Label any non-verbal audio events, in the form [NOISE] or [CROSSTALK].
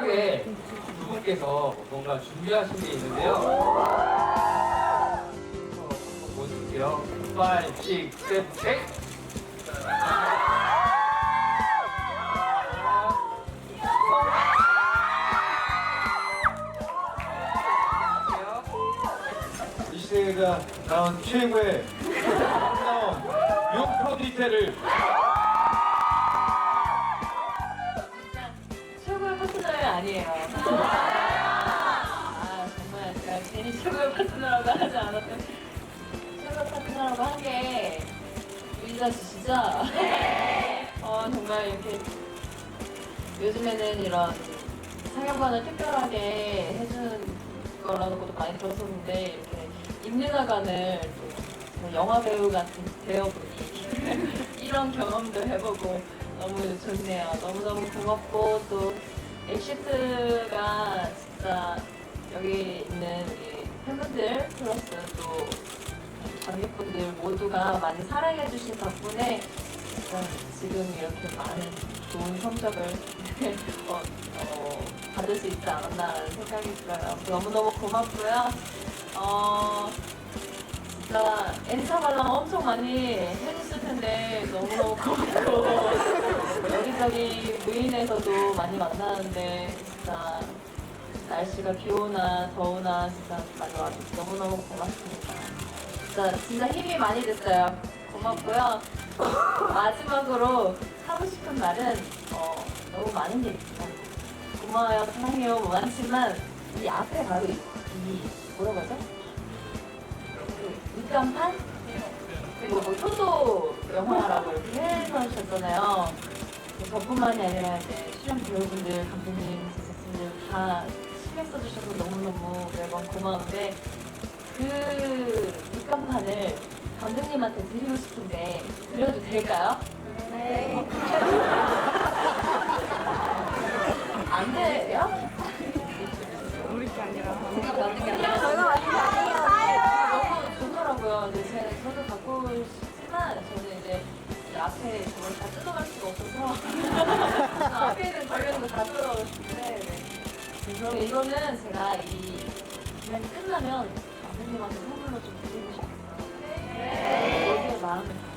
특별하게 두 분께서 뭔가 준비하신 게 있는데요. 어, 보여드릴게요. 5, 6, 7, 8. 이 시대가 나온 최고의 [LAUGHS] 아름다운 용퍼드리테를 아니에요. 아, 정말 제가 괜히 최고의 파트너라고 하지 않았던 최고의 파트너라고 한게 유지아 씨시죠? 어, 정말 이렇게 요즘에는 이런 상영관을 특별하게 해주는 거라는 것도 많이 들었었는데 이렇게 임윤아관을 또 영화 배우 같은 배우분이 [LAUGHS] 이런 경험도 해보고 너무 좋네요. 너무너무 고맙고 또 엑시트가 진짜 여기 있는 우리 팬분들 플러스 또 관객분들 모두가 많이 사랑해주신 덕분에 지금 이렇게 많은 좋은 성적을 [LAUGHS] 어, 어, 받을 수 있지 않았나라는 생각이 들어요. 너무너무 고맙고요. 어, 진짜 엔사 관람 엄청 많이 해줬을 텐데 너무너무 고맙고 여기저기 무인에서도 많이 만나는데 진짜 날씨가 비 오나 더우나 진짜 많이 와줘서 너무너무 고맙습니다. 진짜 진짜 힘이 많이 됐어요. 고맙고요. 마지막으로 하고 싶은 말은 어, 너무 많은 게 있어요. 고마워요, 사랑해요, 뭐 많지만 이 앞에 바로 이, 이 뭐라고 하죠? 그 밑간판? 그리고 뭐 효도 영화라고 이렇게 해서 주셨잖아요. 저뿐만이 아니라 이제 출연 배우분들, 감독님, 제작진들 다 신경 써주셔서 너무너무 매번 고마운데 그 밑간판을 감독님한테 드리고 싶은데 드려도 될까요? 네. [LAUGHS] 안 돼요? 우리 게 아니라 제가 만든 게 아니라 앞에 저걸 다 뜯어갈 수가 없어서 앞에 있는 관련된 거다 싶은데 네. 그럼 이거는 제가 이 공연이 끝나면 감독님한테 선물로 좀 드리고 싶어요. 네. 여기에 마음을